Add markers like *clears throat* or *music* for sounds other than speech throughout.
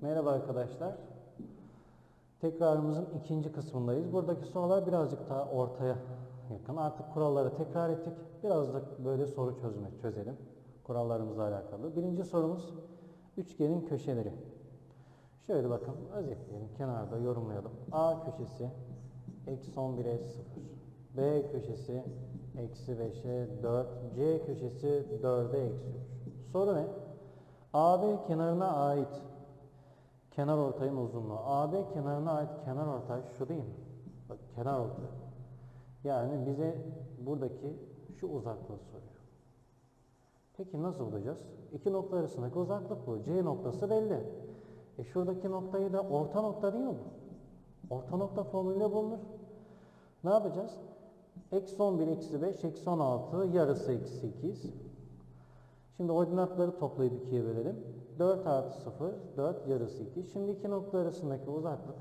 Merhaba arkadaşlar. Tekrarımızın ikinci kısmındayız. Buradaki sorular birazcık daha ortaya yakın. Artık kuralları tekrar ettik. Biraz da böyle soru çözme, çözelim. Kurallarımızla alakalı. Birinci sorumuz üçgenin köşeleri. Şöyle bakın özetleyelim. Kenarda yorumlayalım. A köşesi eksi 11'e 0. B köşesi eksi 5'e 4. C köşesi 4'e eksi 3. Soru ne? AB kenarına ait kenar ortayın uzunluğu. AB kenarına ait kenar ortay şu değil mi? Bak kenar ortay. Yani bize buradaki şu uzaklığı soruyor. Peki nasıl bulacağız? İki nokta arasındaki uzaklık bu. C noktası belli. E şuradaki noktayı da orta nokta değil mi bu? Orta nokta formülüyle bulunur. Ne yapacağız? Eksi 11, eksi 5, eksi 16, yarısı eksi 8. Şimdi ordinatları toplayıp ikiye bölelim. 4 artı 0, 4 yarısı 2. Şimdi iki nokta arasındaki uzaklık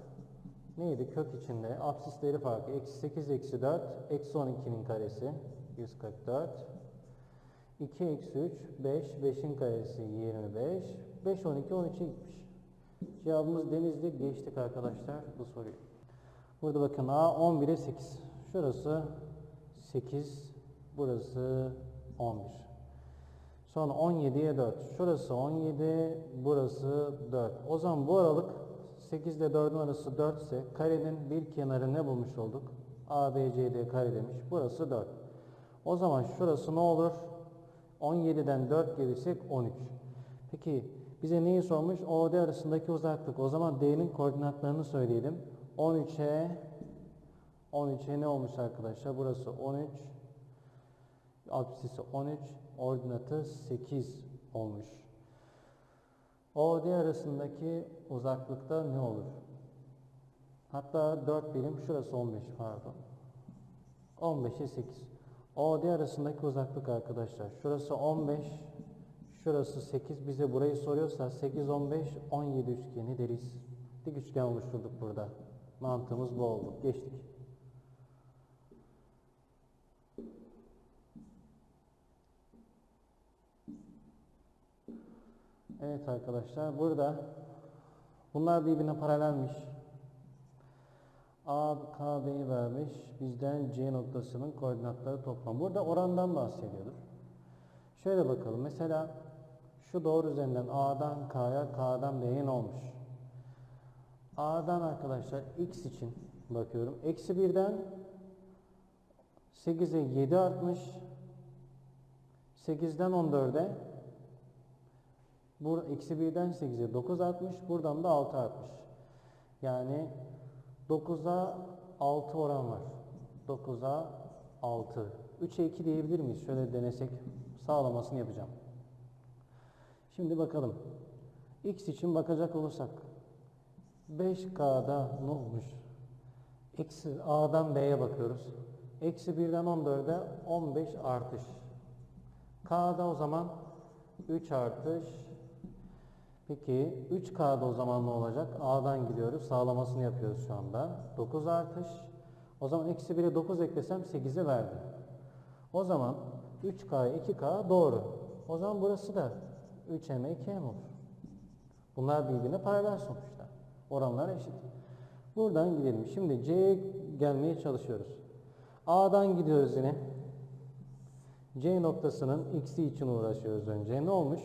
neydi? Kök içinde absisleri farkı. Eksi 8, eksi 4, eksi 12'nin karesi 144. 2 eksi 3, 5, 5'in karesi 25. 5, 12, 13'e gitmiş. Cevabımız Denizli. Geçtik arkadaşlar bu soruyu. Burada bakın A 11'e 8. Şurası 8, burası 11. Sonra 17'ye 4. Şurası 17, burası 4. O zaman bu aralık 8 ile 4'ün arası 4 ise karenin bir kenarı ne bulmuş olduk? ABCD kare demiş. Burası 4. O zaman şurası ne olur? 17'den 4 gelirsek 13. Peki bize neyi sormuş? OD arasındaki uzaklık. O zaman D'nin koordinatlarını söyleyelim. 13'e 13'e ne olmuş arkadaşlar? Burası 13. Apsisi 13. Ordinatı 8 olmuş. OD arasındaki uzaklıkta ne olur? Hatta 4 birim şurası 15 pardon. 15'e 8. OD arasındaki uzaklık arkadaşlar. Şurası 15, şurası 8. Bize burayı soruyorsa 8, 15, 17 üçgeni deriz. Dik üçgen oluşturduk burada. Mantığımız bu oldu. Geçtik. Evet arkadaşlar burada bunlar birbirine paralelmiş. A, K, B'yi vermiş. Bizden C noktasının koordinatları toplam. Burada orandan bahsediyordur. Şöyle bakalım. Mesela şu doğru üzerinden A'dan K'ya, K'dan B'ye ne olmuş? A'dan arkadaşlar X için bakıyorum. Eksi 1'den 8'e 7 artmış. 8'den 14'e bu eksi 1'den 8'e 9 artmış. Buradan da 6 artmış. Yani 9'a 6 oran var. 9'a 6. 3'e 2 diyebilir miyiz? Şöyle denesek sağlamasını yapacağım. Şimdi bakalım. X için bakacak olursak 5K'da ne olmuş? Eksi A'dan B'ye bakıyoruz. Eksi 1'den 14'e 15 artış. K'da o zaman 3 artış. Peki 3K'da o zaman ne olacak? A'dan gidiyoruz. Sağlamasını yapıyoruz şu anda. 9 artış. O zaman eksi 1'e 9 eklesem 8'i verdi. O zaman 3K 2K doğru. O zaman burası da 3M 2M olur. Bunlar birbirine paralel sonuçta. Oranlar eşit. Buradan gidelim. Şimdi C'ye gelmeye çalışıyoruz. A'dan gidiyoruz yine. C noktasının x'i için uğraşıyoruz önce. Ne olmuş?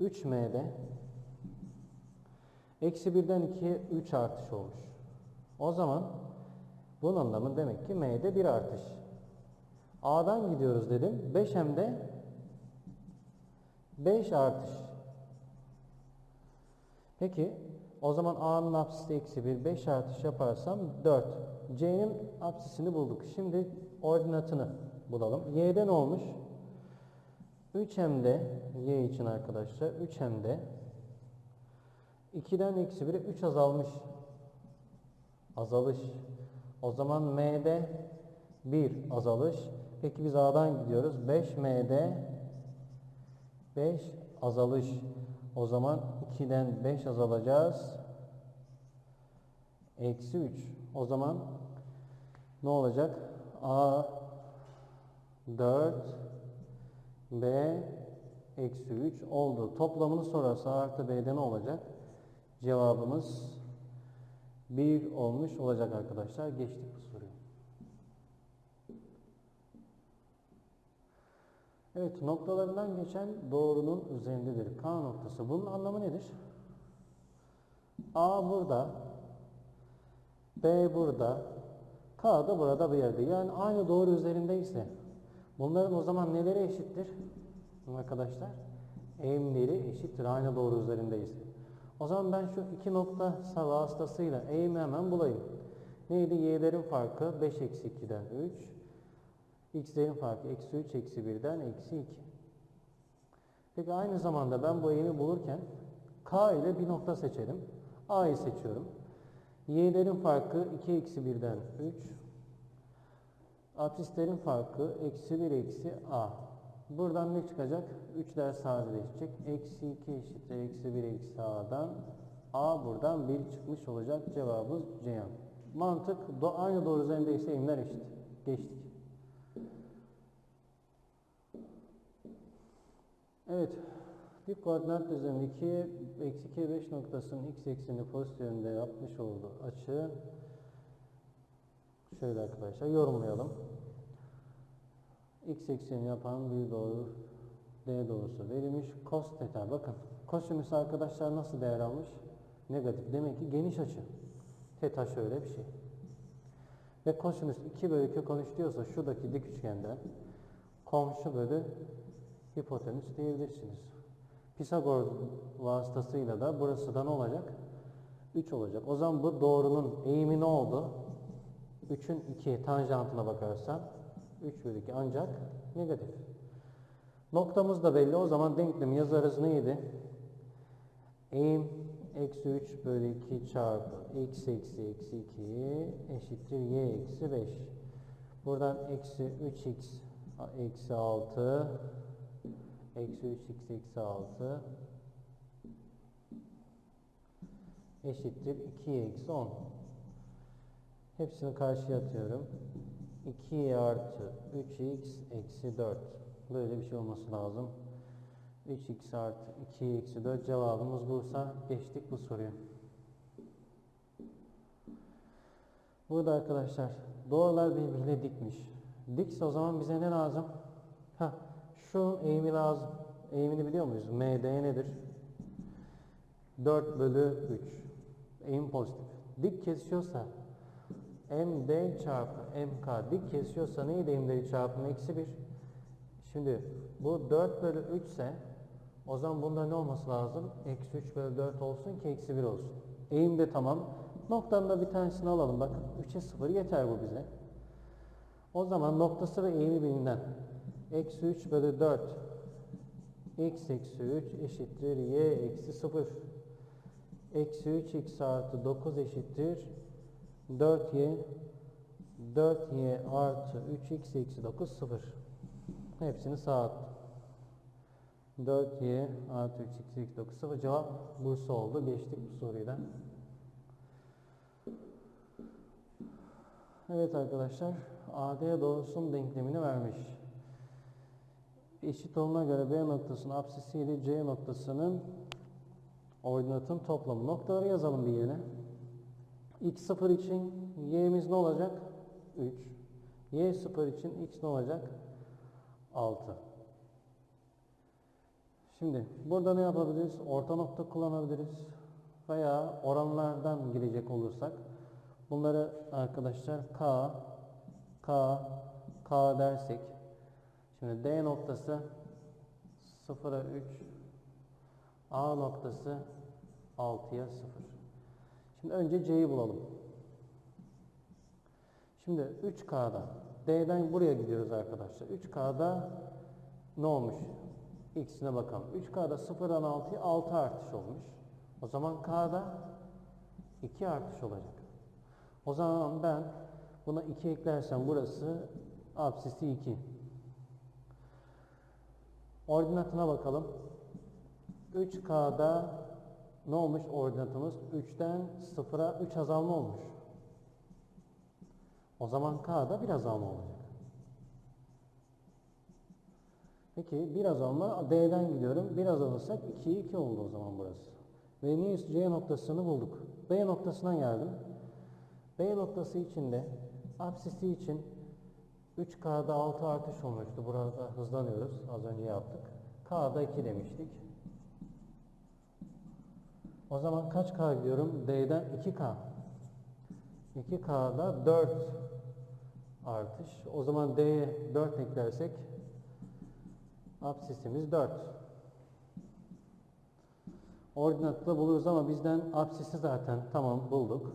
3m'de eksi 1'den 2'ye 3 artış olmuş. O zaman bunun anlamı demek ki m'de 1 artış. A'dan gidiyoruz dedim. 5m'de 5 artış. Peki o zaman A'nın apsisi eksi 1, 5 artış yaparsam 4. C'nin apsisini bulduk. Şimdi ordinatını bulalım. Y'de ne olmuş? 3m'de y için arkadaşlar 3m'de 2'den eksi 1'e 3 azalmış. Azalış. O zaman m'de 1 azalış. Peki biz A'dan gidiyoruz. 5m'de 5 azalış. O zaman 2'den 5 azalacağız. Eksi 3. O zaman ne olacak? A 4 B eksi 3 oldu. Toplamını sorarsa A artı B'de ne olacak? Cevabımız 1 olmuş olacak arkadaşlar. Geçtik bu soruyu. Evet, noktalarından geçen doğrunun üzerindedir. K noktası. Bunun anlamı nedir? A burada, B burada, K da burada bir yerde. Yani aynı doğru üzerindeyse bunların o zaman neleri eşittir? Arkadaşlar, eğimleri eşittir aynı doğru üzerindeyse. O zaman ben şu iki nokta vasıtasıyla eğimi hemen bulayım. Neydi? Y'lerin farkı 5 eksi 2'den 3. X'lerin farkı eksi 3 eksi 1'den eksi 2. Peki aynı zamanda ben bu eğimi bulurken K ile bir nokta seçelim. A'yı seçiyorum. Y'lerin farkı 2 eksi 1'den 3. Apsislerin farkı eksi 1 eksi A. Buradan ne çıkacak? 3'ler sadeleşecek. Eksi 2 eşittir eksi 1 eksi A'dan. A buradan 1 çıkmış olacak. Cevabımız Ceyhan. Mantık do aynı doğru üzerindeyse eğimler eşit. Geçtik. Evet. Dik koordinat düzleminde 2'ye eksi 2'ye 5 noktasının x eksenini pozitif yönde yapmış olduğu açı şöyle arkadaşlar yorumlayalım. X ekseni yapan bir doğru D doğrusu verilmiş. Cos theta bakın. Kosinüs arkadaşlar nasıl değer almış? Negatif. Demek ki geniş açı. Theta şöyle bir şey. Ve kosinüs 2 bölü kök 13 diyorsa şuradaki dik üçgenden komşu bölü hipotenüs diyebilirsiniz. Pisagor vasıtasıyla da burası da ne olacak? 3 olacak. O zaman bu doğrunun eğimi ne oldu? 3'ün 2 tanjantına bakarsan 3 bölü 2 ancak negatif. Noktamız da belli. O zaman denklem yazarız neydi? Eğim eksi 3 bölü 2 çarpı x eksi eksi 2 eşittir y eksi 5. Buradan eksi 3x eksi 6 eksi 3x eksi 6 eşittir 2y eksi 10. Hepsini karşıya atıyorum. 2y artı 3x eksi 4. Böyle bir şey olması lazım. 3x artı 2y eksi 4 cevabımız buysa geçtik bu soruya. Burada arkadaşlar doğrular birbirine dikmiş. Dikse o zaman bize ne lazım? Heh, şu eğimi lazım. Eğimini biliyor muyuz? MD nedir? 4 bölü 3. Eğim pozitif. Dik kesiyorsa MD çarpı MK dik kesiyorsa neydi eğimleri çarpımı? Eksi 1. Şimdi bu 4 bölü 3 ise o zaman bunda ne olması lazım? Eksi 3 bölü 4 olsun ki eksi 1 olsun. Eğim de tamam. Noktanın da bir tanesini alalım. Bak 3'e 0 yeter bu bize. O zaman noktası ve eğimi bilinen eksi 3 bölü 4 x eksi 3 eşittir y eksi 0 eksi 3 x artı 9 eşittir 4y 4y artı 3x eksi 9 0 hepsini sağ attım. 4y artı 3x eksi 9 0 cevap Bursa oldu geçtik bu soruyu da. Evet arkadaşlar AD doğrusunun denklemini vermiş. Eşit olduğuna göre B noktasının apsisi ile C noktasının ordinatın toplamı. Noktaları yazalım bir yerine. X0 için y'miz ne olacak? 3. y0 için x ne olacak? 6. Şimdi burada ne yapabiliriz? Orta nokta kullanabiliriz. Veya oranlardan girecek olursak bunları arkadaşlar k, k, k dersek Şimdi D noktası 0'a 3 A noktası 6'ya 0. Şimdi önce C'yi bulalım. Şimdi 3K'da D'den buraya gidiyoruz arkadaşlar. 3K'da ne olmuş? X'ine bakalım. 3K'da 0'dan 6'ya 6 artış olmuş. O zaman K'da 2 artış olacak. O zaman ben buna 2 eklersem burası apsisi 2. Ordinatına bakalım. 3K'da ne olmuş ordinatımız? 3'ten 0'a 3 azalma olmuş. O zaman K'da bir azalma olacak. Peki bir azalma D'den gidiyorum. Bir azalırsak 2'ye 2 oldu o zaman burası. Ve niye C noktasını bulduk. B noktasına geldim. B noktası içinde apsisi için 3K'da 6 artış olmuştu. Burada hızlanıyoruz. Az önce yaptık. K'da 2 demiştik. O zaman kaç K gidiyorum? D'den 2K. 2K'da 4 artış. O zaman D'ye 4 eklersek absisimiz 4. Ordinatla buluruz ama bizden absisi zaten tamam bulduk.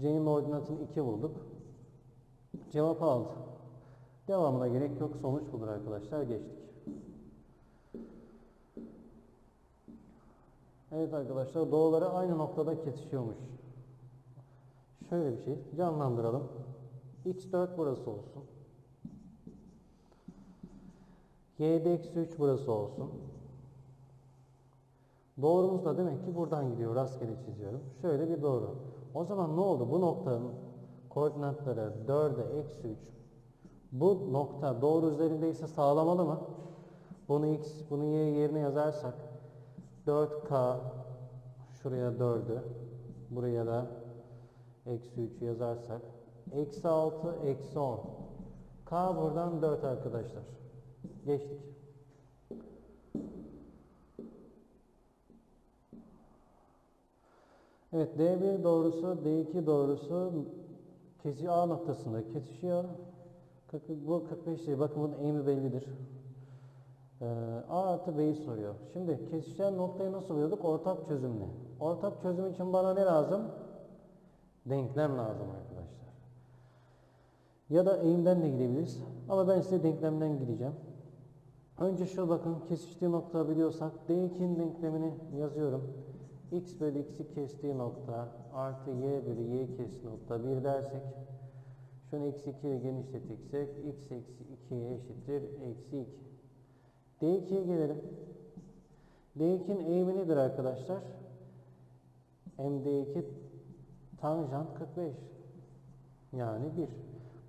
C'nin ordinatını 2 bulduk. Cevap aldı. Devamına gerek yok. Sonuç bulur arkadaşlar. Geçtik. Evet arkadaşlar doğuları aynı noktada kesişiyormuş. Şöyle bir şey canlandıralım. X4 burası olsun. Y'de eksi 3 burası olsun. Doğrumuz da demek ki buradan gidiyor. Rastgele çiziyorum. Şöyle bir doğru. O zaman ne oldu? Bu noktanın koordinatları 4'e eksi 3. Bu nokta doğru üzerindeyse sağlamalı mı? Bunu x, bunu y yerine yazarsak 4k şuraya 4'ü buraya da eksi 3 yazarsak. Eksi 6 eksi 10 k buradan 4 arkadaşlar. Geçtik. Evet D1 doğrusu D2 doğrusu kesi A noktasında kesişiyor. 40, bu 45 değil. Bakın bunun eğimi bellidir ee, A artı B'yi soruyor. Şimdi kesişen noktayı nasıl buluyorduk? Ortak çözümle. Ortak çözüm için bana ne lazım? Denklem lazım arkadaşlar. Ya da eğimden de gidebiliriz. Ama ben size denklemden gideceğim. Önce şu bakın kesiştiği nokta biliyorsak D2'nin denklemini yazıyorum. X bölü x'i kestiği nokta artı y bölü y kestiği nokta 1 dersek şunu eksi 2 ile genişletirsek x eksi 2'ye eşittir eksi 2. D2'ye gelelim. D2'nin eğimi nedir arkadaşlar? MD2 tanjant 45. Yani 1.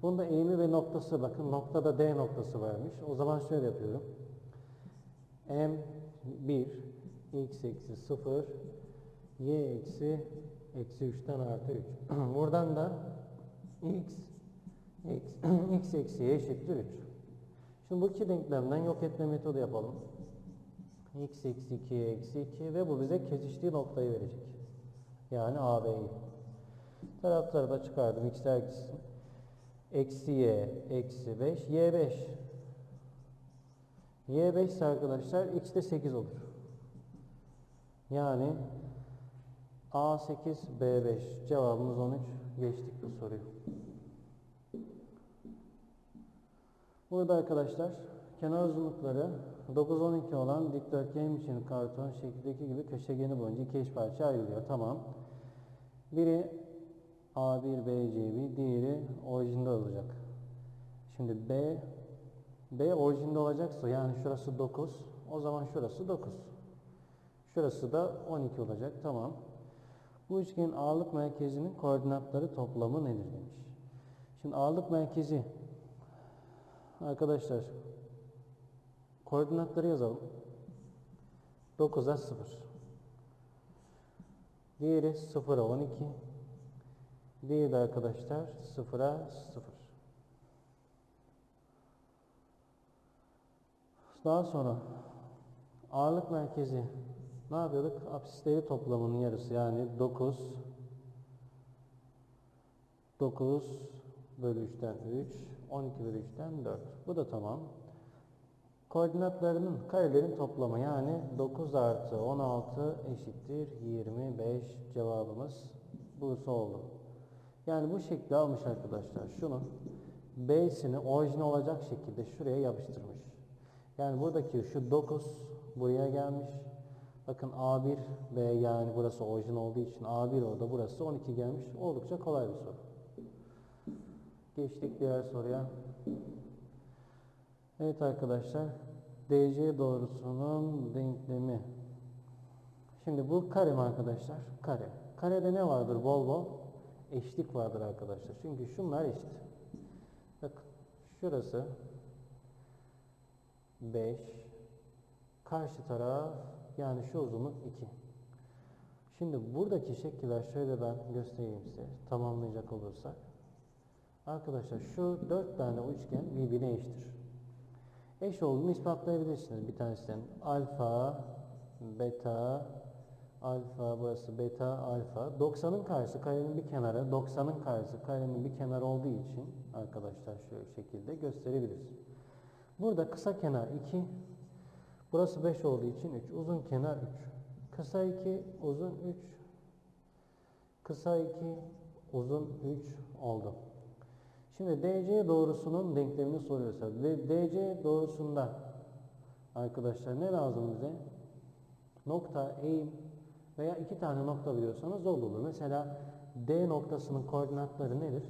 Bunda eğimi ve noktası bakın noktada D noktası varmış. O zaman şöyle yapıyorum. M1 x eksi 0 y eksi eksi 3'ten artı 3. *clears throat* Buradan da x x, *clears throat* x eksi y eşittir 3. Şimdi bu iki denklemden yok etme metodu yapalım. x eksi 2 eksi 2 ve bu bize kesiştiği noktayı verecek. Yani AB'yi. Taraf tarafa çıkardım. x eksi eksi y eksi 5 y 5. y 5 ise arkadaşlar x de 8 olur. Yani A8 B5 cevabımız 13. Geçtik bu soruyu. Burada arkadaşlar kenar uzunlukları 9-12 olan dikdörtgen biçimli karton şekildeki gibi köşegeni boyunca iki eş parça ayrılıyor. Tamam. Biri A1, B, C1, diğeri orijinde olacak. Şimdi B B orijinde olacaksa yani şurası 9, o zaman şurası 9. Şurası da 12 olacak. Tamam. Bu üçgenin ağırlık merkezinin koordinatları toplamı nedir demiş. Şimdi ağırlık merkezi Arkadaşlar koordinatları yazalım. 9'a 0. Diğeri 0'a 12. Diğeri de arkadaşlar 0'a 0. Daha sonra ağırlık merkezi ne yapıyorduk? Apsisleri toplamının yarısı yani 9 9 bölü 3'ten 3 12 bölü 3'ten 4. Bu da tamam. Koordinatlarının karelerin toplamı yani 9 artı 16 eşittir 25 cevabımız Bursa oldu. Yani bu şekli almış arkadaşlar. Şunu B'sini orijine olacak şekilde şuraya yapıştırmış. Yani buradaki şu 9 buraya gelmiş. Bakın A1 B yani burası orijin olduğu için A1 orada burası 12 gelmiş. Oldukça kolay bir soru. Geçtik diğer soruya. Evet arkadaşlar. DC doğrusunun denklemi. Şimdi bu kare mi arkadaşlar? Kare. Karede ne vardır bol bol? Eşlik vardır arkadaşlar. Çünkü şunlar eşit. Bakın şurası 5 karşı taraf Yani şu uzunluk 2. Şimdi buradaki şekiller şöyle ben göstereyim size tamamlayacak olursak. Arkadaşlar şu dört tane üçgen birbirine eşittir. Eş olduğunu ispatlayabilirsiniz bir tanesinden. Alfa, beta, alfa burası beta, alfa. 90'ın karşısı karenin bir kenarı, 90'ın karşısı karenin bir kenarı olduğu için arkadaşlar şu şekilde gösterebiliriz. Burada kısa kenar 2, burası 5 olduğu için 3, uzun kenar 3. Kısa 2, uzun 3, kısa 2, uzun 3 oldu. Şimdi DC doğrusunun denklemini soruyorsa ve DC doğrusunda arkadaşlar ne lazım bize? Nokta, eğim veya iki tane nokta biliyorsanız o olur. Mesela D noktasının koordinatları nedir?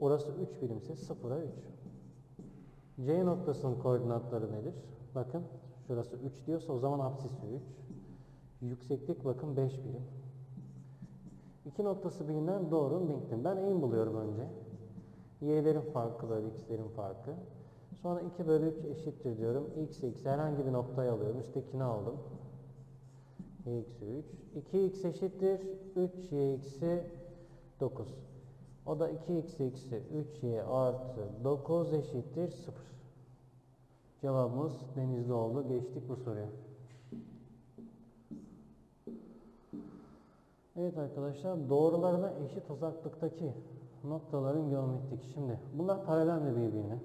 Orası 3 birimse 0'a 3. C noktasının koordinatları nedir? Bakın şurası 3 diyorsa o zaman apsisi 3. Yükseklik bakın 5 birim. İki noktası bilinen doğru denklem. Ben eğim buluyorum önce. Y'lerin farkı bölü x'lerin farkı. Sonra 2 bölü 3 eşittir diyorum. x x herhangi bir noktayı alıyorum. Üsttekini aldım. eksi 3. 2x eşittir 3y eksi 9. O da 2x eksi 3y artı 9 eşittir 0. Cevabımız denizli oldu. Geçtik bu soruya. Evet arkadaşlar doğrularına eşit uzaklıktaki noktaların geometrik. Şimdi bunlar paralel mi birbirine?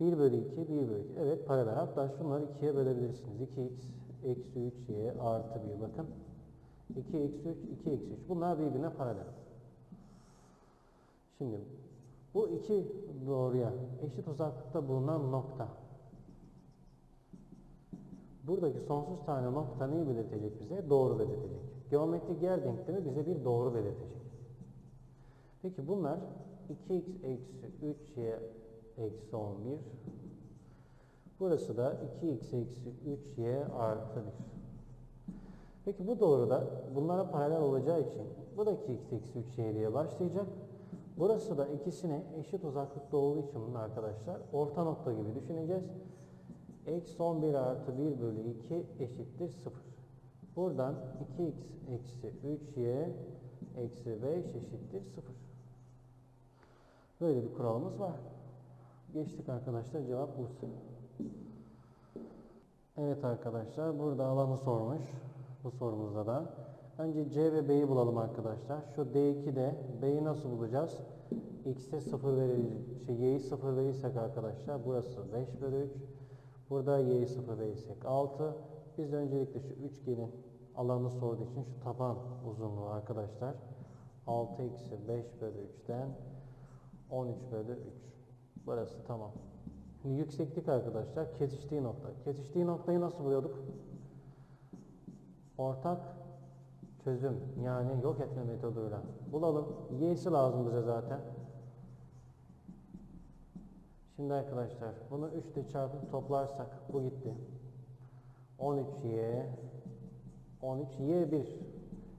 1 bölü 2, 1 bölü 2. Evet paralel. Hatta şunları 2'ye bölebilirsiniz. 2x eksi 3y artı 1 bakın. 2 eksi 3, 2 eksi 3. Bunlar birbirine paralel. Şimdi bu iki doğruya eşit uzaklıkta bulunan nokta. Buradaki sonsuz tane nokta neyi belirtecek bize? Doğru belirtecek. Geometrik yer denklemi bize bir doğru belirtecek. Peki bunlar 2x eksi 3y eksi 11. Burası da 2x eksi 3y artı 1. Peki bu doğruda bunlara paralel olacağı için bu da 2x eksi 3y diye başlayacak. Burası da ikisine eşit uzaklıkta olduğu için bunun arkadaşlar orta nokta gibi düşüneceğiz. Eksi 11 artı 1 bölü 2 eşittir 0. Buradan 2x eksi 3y eksi 5 eşittir 0. Böyle bir kuralımız var. Geçtik arkadaşlar cevap Bursa. Evet arkadaşlar burada alanı sormuş bu sorumuzda da. Önce C ve B'yi bulalım arkadaşlar. Şu D2'de B'yi nasıl bulacağız? X'e 0 verir, şey Y'yi 0 verirsek arkadaşlar burası 5 bölü 3. Burada Y'yi 0 verirsek 6. Biz öncelikle şu üçgenin alanı sorduğu için şu taban uzunluğu arkadaşlar 6 eksi 5 bölü 3'ten 13 bölü 3. Burası tamam. Yükseklik arkadaşlar kesiştiği nokta. Kesiştiği noktayı nasıl buluyorduk? Ortak çözüm yani yok etme metoduyla bulalım. Y'si lazım bize zaten. Şimdi arkadaşlar bunu 3 ile çarpıp toplarsak bu gitti. 13y 13y1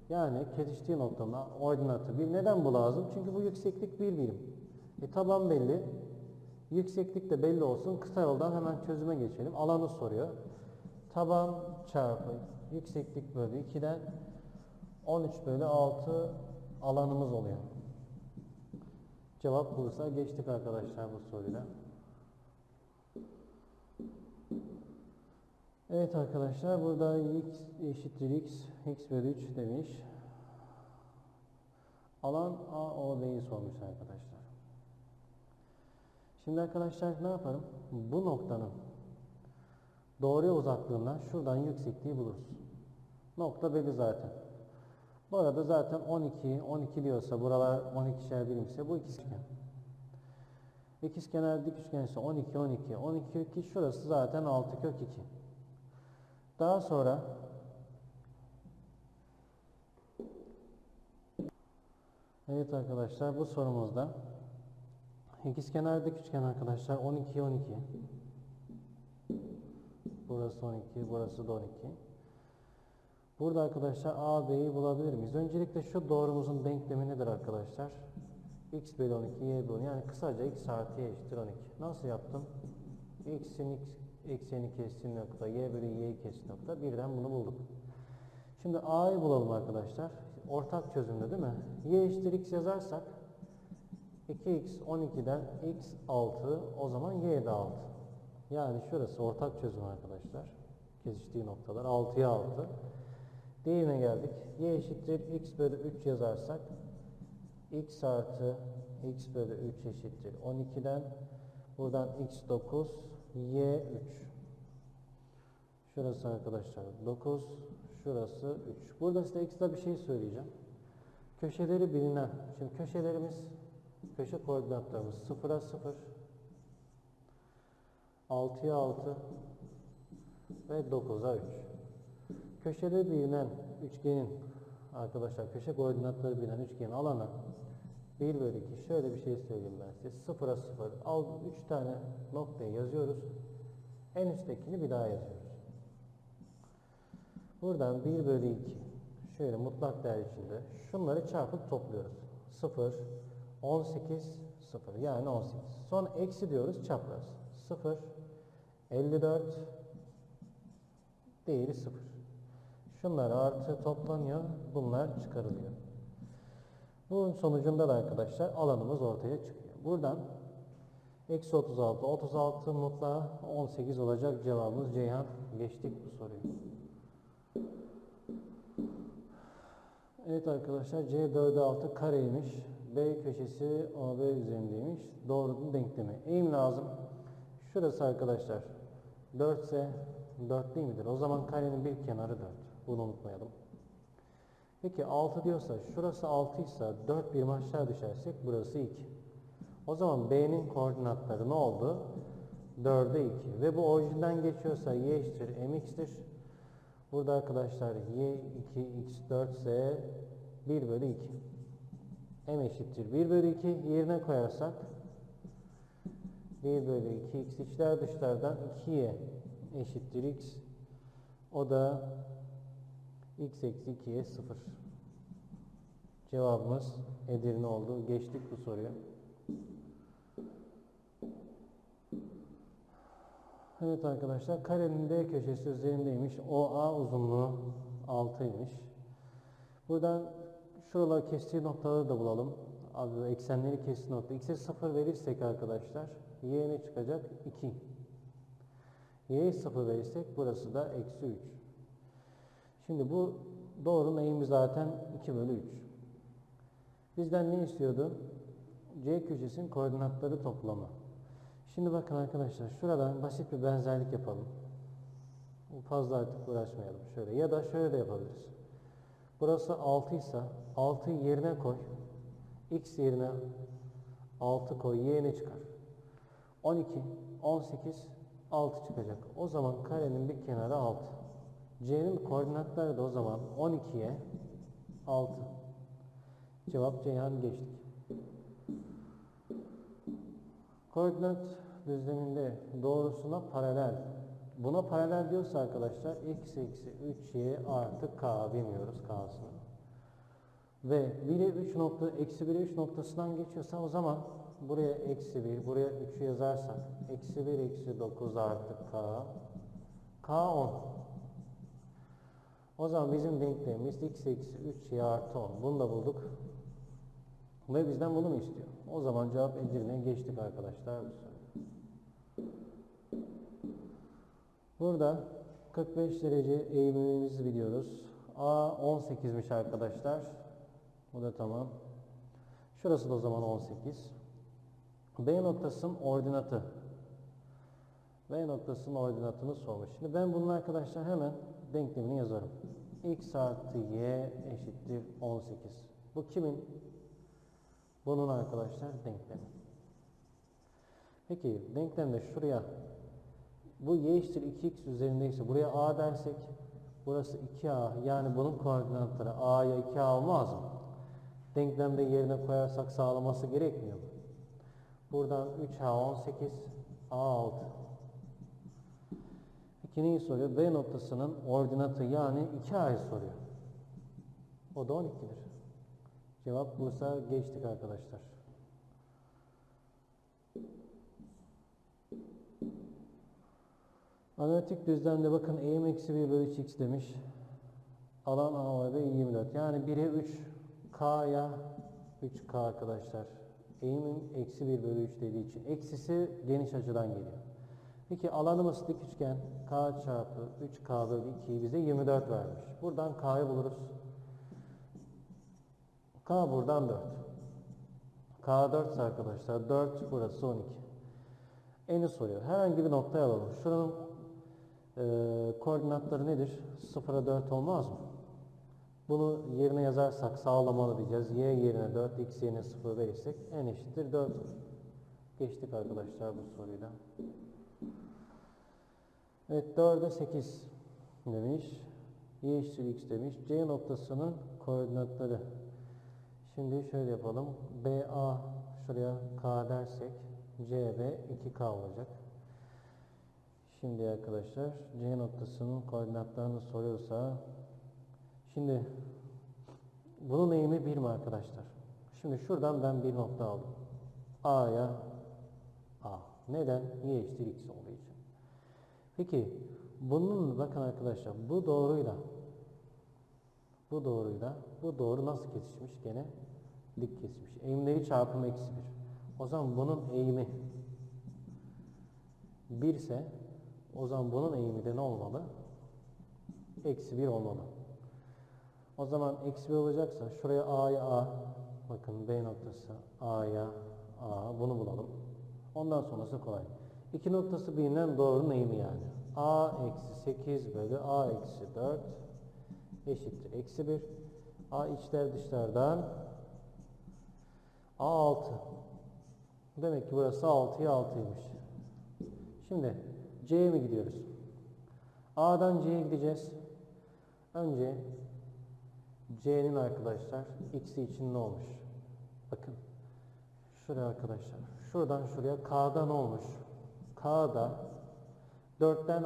yani kesiştiği noktanın ordinatı 1. Neden bu lazım? Çünkü bu yükseklik 1 birim. E taban belli. Yükseklik de belli olsun. Kısa yoldan hemen çözüme geçelim. Alanı soruyor. Taban çarpı yükseklik bölü 2'den 13 bölü 6 alanımız oluyor. Cevap Bursa. Geçtik arkadaşlar bu soruyla. Evet arkadaşlar burada x eşittir x, x bölü 3 demiş. Alan AOB'yi sormuş arkadaşlar. Şimdi arkadaşlar ne yaparım? Bu noktanın doğruya uzaklığından şuradan yüksekliği buluruz. Nokta belli zaten. Bu arada zaten 12, 12 diyorsa buralar 12'şer birimse bu ikizkenar. İkizkenar dik üçgen ise 12, 12, 12, 2 şurası zaten 6 kök 2. Daha sonra Evet arkadaşlar bu sorumuzda ikizkenar dik üçgen arkadaşlar 12 12 Burası 12, burası da 12. Burada arkadaşlar A, B'yi bulabilir miyiz? Öncelikle şu doğrumuzun denklemi nedir arkadaşlar? X bölü 12, Y bölü 12. Yani kısaca X artı Y eşittir 12. Nasıl yaptım? X'in X ekseni kestiği nokta, y bölü y'yi kestiği nokta. Birden bunu bulduk. Şimdi a'yı bulalım arkadaşlar. Ortak çözümde değil mi? y eşittir x yazarsak 2x 12'den x 6 o zaman y de 6. Yani şurası ortak çözüm arkadaşlar. Kesiştiği noktalar 6'ya 6. Diğerine geldik. y eşittir x bölü 3 yazarsak x artı x bölü 3 eşittir 12'den buradan x 9 y 3 şurası arkadaşlar 9 şurası 3 burada size ekstra bir şey söyleyeceğim. Köşeleri bilinen. Şimdi köşelerimiz köşe koordinatlarımız 0'a 0 6'ya 6 ve 9'a 3 köşeleri bilinen üçgenin arkadaşlar köşe koordinatları bilinen üçgenin alanı 1 bölü 2 şöyle bir şey söyleyeyim ben size. 0'a 0 al 3 tane noktayı yazıyoruz. En üsttekini bir daha yazıyoruz. Buradan 1 bölü 2 şöyle mutlak değer içinde şunları çarpıp topluyoruz. 0 18 0 yani 18 sonra eksi diyoruz çapraz. 0 54 değeri 0 şunlar artı toplanıyor bunlar çıkarılıyor bunun sonucunda da arkadaşlar alanımız ortaya çıkıyor. Buradan eksi 36, 36 mutlağı 18 olacak cevabımız Ceyhan. Geçtik bu soruyu. Evet arkadaşlar C 4'e 6 kareymiş. B köşesi AB üzerindeymiş. Doğrunun denklemi. Eğim lazım. Şurası arkadaşlar 4 ise 4 değil midir? O zaman karenin bir kenarı 4. Bunu unutmayalım. Peki 6 diyorsa şurası 6 ise 4 birim aşağı düşersek burası 2. O zaman B'nin koordinatları ne oldu? 4'e 2. Ve bu orijinden geçiyorsa y eşittir mx'tir. Burada arkadaşlar y 2 x 4 ise 1 bölü 2. m eşittir 1 bölü 2 yerine koyarsak 1 bölü 2 x içler dışlardan 2y eşittir x. O da x eksi 2'ye 0. Cevabımız Edirne oldu. Geçtik bu soruya. Evet arkadaşlar karenin D köşesi üzerindeymiş. OA uzunluğu 6'ymış. Buradan şuralar kestiği noktaları da bulalım. Abi eksenleri kestiği nokta. X'e 0 verirsek arkadaşlar Y ne çıkacak? 2. Y'ye 0 verirsek burası da eksi 3. Şimdi bu doğrunun eğimi zaten 2 bölü 3. Bizden ne istiyordu? C köşesinin koordinatları toplamı. Şimdi bakın arkadaşlar şuradan basit bir benzerlik yapalım. Fazla artık uğraşmayalım. Şöyle ya da şöyle de yapabiliriz. Burası 6 ise 6'yı yerine koy. X yerine 6 koy. Y ne çıkar? 12, 18, 6 çıkacak. O zaman karenin bir kenarı 6. C'nin koordinatları da o zaman 12'ye 6. Cevap Ceyhan geçtik. Koordinat düzleminde doğrusuna paralel. Buna paralel diyorsa arkadaşlar x eksi 3y artı k bilmiyoruz k'sını. Ve 1'e 3 nokta, eksi 1'e 3 noktasından geçiyorsa o zaman buraya eksi 1, buraya 3'ü yazarsak eksi 1 eksi 9 artı k, k 10. O zaman bizim denklemimiz x eksi 3y artı 10. Bunu da bulduk. Ve bizden bunu mu istiyor? O zaman cevap Edirne'ye geçtik arkadaşlar. Burada 45 derece eğimimizi biliyoruz. A 18'miş arkadaşlar. Bu da tamam. Şurası da o zaman 18. B noktasının ordinatı. B noktasının ordinatını sormuş. Şimdi ben bunun arkadaşlar hemen denklemini yazarım. x artı y eşittir 18. Bu kimin? Bunun arkadaşlar denklemi. Peki denklemde şuraya bu y eşittir 2x üzerindeyse buraya a dersek burası 2a yani bunun koordinatları a'ya 2a olmaz mı? Denklemde yerine koyarsak sağlaması gerekmiyor mu? Buradan 3a 18 a 6 Peki neyi soruyor? B noktasının ordinatı yani 2a'yı soruyor. O da 12'dir. Cevap Bursa geçtik arkadaşlar. Analitik düzlemde bakın eğim eksi 1 bölü 3 x demiş. Alan A ve B 24. Yani 1'e 3 K'ya 3K arkadaşlar. Eğimim eksi 1 bölü 3 dediği için. Eksisi geniş açıdan geliyor. Peki alanımız dik üçgen. K çarpı 3K bölü 2'yi bize 24 vermiş. Buradan K'yı buluruz. K buradan 4. K 4 ise arkadaşlar 4 burası 12. Eni soruyor. Herhangi bir noktaya alalım. Şuranın e, koordinatları nedir? 0'a 4 olmaz mı? Bunu yerine yazarsak sağlamalı diyeceğiz. Y yerine 4, x yerine 0 verirsek n eşittir 4 olur. Geçtik arkadaşlar bu soruyla. Evet 4'e 8 demiş. Y eşittir x demiş. C noktasının koordinatları. Şimdi şöyle yapalım. BA şuraya K dersek CB 2K olacak. Şimdi arkadaşlar C noktasının koordinatlarını soruyorsa şimdi bunun eğimi 1 mi arkadaşlar? Şimdi şuradan ben bir nokta aldım. A'ya A. Neden? Y eşittir X olduğu. Peki bunun bakın arkadaşlar bu doğruyla bu doğruyla bu doğru nasıl kesişmiş? Gene dik kesmiş. Eğimleri çarpımı eksi 1. O zaman bunun eğimi 1 ise o zaman bunun eğimi de ne olmalı? Eksi 1 olmalı. O zaman eksi 1 olacaksa şuraya A'ya A bakın B noktası A'ya A bunu bulalım. Ondan sonrası kolay. İki noktası bilinen doğrunun eğimi yani. A eksi 8 bölü A eksi 4 eşittir. Eksi 1. A içler dışlardan A6. Demek ki burası 6'ya 6'ymış. Şimdi C'ye mi gidiyoruz? A'dan C'ye gideceğiz. Önce C'nin arkadaşlar x'i için ne olmuş? Bakın. Şuraya arkadaşlar. Şuradan şuraya K'da ne olmuş? K'da 4'ten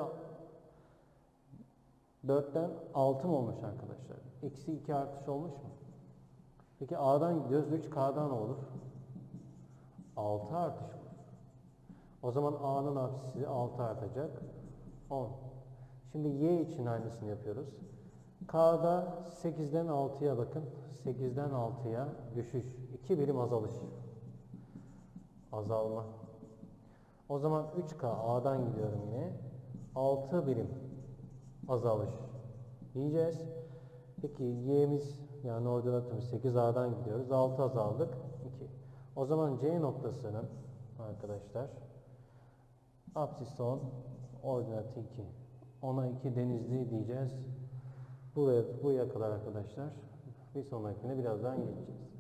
4'ten 6 mı olmuş arkadaşlar? Eksi 2 artış olmuş mu? Peki A'dan gidiyoruz 3 K'dan ne olur? 6 artış olur. O zaman A'nın apsisi 6 artacak. 10. Şimdi Y için aynısını yapıyoruz. K'da 8'den 6'ya bakın. 8'den 6'ya düşüş. 2 birim azalış. Azalma. O zaman 3K A'dan gidiyorum yine. 6 birim azalış. Diyeceğiz. Peki Y'miz yani ordinatımız 8 A'dan gidiyoruz. 6 azaldık. 2. O zaman C noktasının arkadaşlar apsis 10 ordinatı 2. Ona 2 denizli diyeceğiz. Bu ve bu kadar arkadaşlar. Bir sonrakine birazdan geleceğiz.